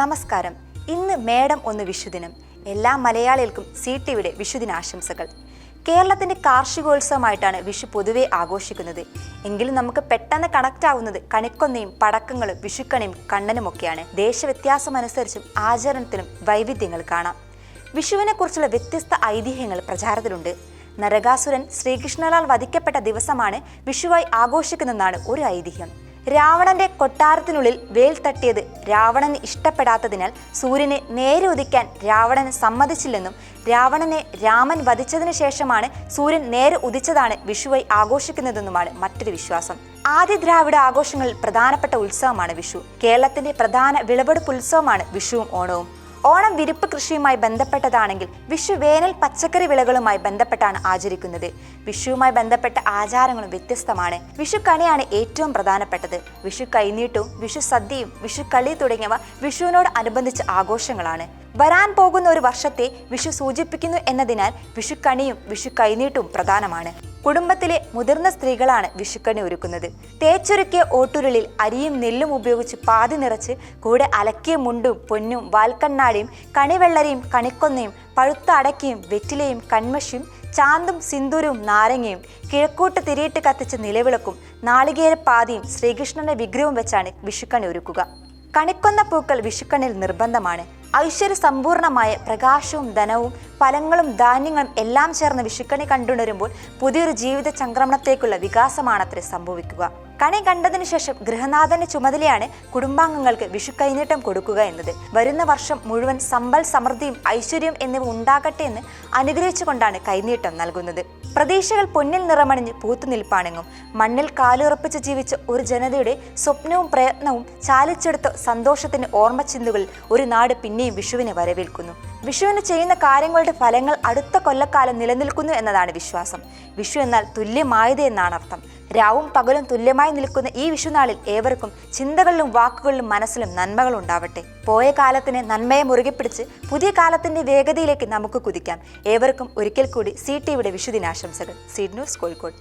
നമസ്കാരം. ഇന്ന് മേഡം ഒന്ന് വിഷുദിനം എല്ലാ മലയാളികൾക്കും സി ടി വിയുടെ വിഷുദിനാശംസകൾ കേരളത്തിന്റെ കാർഷികോത്സവമായിട്ടാണ് വിഷു പൊതുവെ ആഘോഷിക്കുന്നത്. എങ്കിലും നമുക്ക് പെട്ടെന്ന് കണക്ട് ആവുന്നത് കണിക്കൊന്നയും പടക്കങ്ങളും വിഷുക്കണിയും കണ്ണനുമൊക്കെയാണ്. ദേശവ്യത്യാസമനുസരിച്ചും ആചരണത്തിനും വൈവിധ്യങ്ങൾ കാണാം. വിഷുവിനെ കുറിച്ചുള്ള വ്യത്യസ്ത ഐതിഹ്യങ്ങൾ പ്രചാരത്തിലുണ്ട്. നരകാസുരൻ ശ്രീകൃഷ്ണനാൽ വധിക്കപ്പെട്ട ദിവസമാണ് വിഷുവായി ആഘോഷിക്കുന്നതെന്നാണ് ഒരു ഐതിഹ്യം. രാവണന്റെ കൊട്ടാരത്തിനുള്ളിൽ വേൽ തട്ടിയത് രാവണന് ഇഷ്ടപ്പെടാത്തതിനാൽ സൂര്യനെ നേരെ ഉദിക്കാൻ രാവണൻ സമ്മതിച്ചില്ലെന്നും രാവണനെ രാമൻ വധിച്ചതിനു ശേഷമാണ് സൂര്യൻ നേരെ ഉദിച്ചതാണ് വിഷുവായി ആഘോഷിക്കുന്നതെന്നുമാണ് മറ്റൊരു വിശ്വാസം. ആദ്യ ദ്രാവിഡ ആഘോഷങ്ങളിൽ പ്രധാനപ്പെട്ട ഉത്സവമാണ് വിഷു. കേരളത്തിന്റെ പ്രധാന വിളവെടുപ്പ് ഉത്സവമാണ് വിഷുവും ഓണവും. ഓണം വിരിപ്പ് കൃഷിയുമായി ബന്ധപ്പെട്ടതാണെങ്കിൽ വിഷു വേനൽ പച്ചക്കറി വിളകളുമായി ബന്ധപ്പെട്ടാണ് ആചരിക്കുന്നത്. വിഷുവുമായി ബന്ധപ്പെട്ട ആചാരങ്ങളും വ്യത്യസ്തമാണ്. വിഷു കണിയാണ് ഏറ്റവും പ്രധാനപ്പെട്ടത്. വിഷു കൈനീട്ടവും വിഷു സദ്യയും വിഷു കളി തുടങ്ങിയവ വിഷുവിനോട് അനുബന്ധിച്ച ആഘോഷങ്ങളാണ്. വരാൻ പോകുന്ന ഒരു വർഷത്തെ വിഷു സൂചിപ്പിക്കുന്നു എന്നതിനാൽ വിഷുക്കണിയും വിഷു കൈനീട്ടവും പ്രധാനമാണ്. കുടുംബത്തിലെ മുതിർന്ന സ്ത്രീകളാണ് വിഷുക്കണി ഒരുക്കുന്നത്. തേച്ചൊരുക്കിയ ഓട്ടുരുളിൽ അരിയും നെല്ലും ഉപയോഗിച്ച് പാതി നിറച്ച് കൂടെ അലക്കിയ മുണ്ടും പൊന്നും വാൽക്കണ്ണാടിയും കണിവെള്ളരയും കണിക്കൊന്നയും പഴുത്ത അടക്കയും വെറ്റിലയും കൺമഷിയും ചാന്തും സിന്ദൂരവും നാരങ്ങയും കിഴക്കൂട്ട് തിരിയിട്ട് കത്തിച്ച നിലവിളക്കും നാളികേര പാതിയും ശ്രീകൃഷ്ണന്റെ വിഗ്രഹവും വെച്ചാണ് വിഷുക്കണി ഒരുക്കുക. കണിക്കൊന്ന പൂക്കൾ വിഷുക്കണിൽ നിർബന്ധമാണ്. ഐശ്വര്യ സമ്പൂർണമായ പ്രകാശവും ധനവും ഫലങ്ങളും ധാന്യങ്ങളും എല്ലാം ചേർന്ന് വിഷുക്കണി കണ്ടുണരുമ്പോൾ പുതിയൊരു ജീവിത ചംക്രമണത്തേക്കുള്ള വികാസമാണത്രേ സംഭവിക്കുക. കണി കണ്ടതിനു ശേഷം ഗൃഹനാഥന്റെ ചുമതലയാണ് കുടുംബാംഗങ്ങൾക്ക് വിഷു കൈനീട്ടം കൊടുക്കുക എന്നത്. വരുന്ന വർഷം മുഴുവൻ സമ്പൽ സമൃദ്ധിയും ഐശ്വര്യം എന്നിവ ഉണ്ടാകട്ടെ എന്ന് അനുഗ്രഹിച്ചുകൊണ്ടാണ് കൈനീട്ടം നൽകുന്നത്. പ്രതീക്ഷകൾ പൊന്നിൽ നിറമണിഞ്ഞ് പൂത്തുനിൽപ്പാണെങ്കും മണ്ണിൽ കാലുറപ്പിച്ച് ജീവിച്ച ഒരു ജനതയുടെ സ്വപ്നവും പ്രയത്നവും ചാലിച്ചെടുത്ത സന്തോഷത്തിന് ഓർമ്മച്ചിന്തുകളിൽ ഒരു നാട് പിന്നെയും വിഷുവിനെ വരവേൽക്കുന്നു. വിഷുവിന് ചെയ്യുന്ന കാര്യങ്ങളുടെ ഫലങ്ങൾ അടുത്ത കൊല്ലക്കാലം നിലനിൽക്കുന്നു എന്നതാണ് വിശ്വാസം. വിഷു എന്നാൽ തുല്യമായത് എന്നാണ് അർത്ഥം രാവും പകലും തുല്യമായി നിൽക്കുന്ന ഈ വിഷുനാളിൽ ഏവർക്കും ചിന്തകളിലും വാക്കുകളിലും മനസ്സിലും നന്മകൾ ഉണ്ടാവട്ടെ. പോയ കാലത്തിന് നന്മയെ മുറുകെ പിടിച്ച് പുതിയ കാലത്തിന്റെ വേഗതയിലേക്ക് നമുക്ക് കുതിക്കാം. ഏവർക്കും ഒരിക്കൽ കൂടി സി ടിവിയുടെ വിഷുദിനാശംസകൾ. Seed news Kozhikode.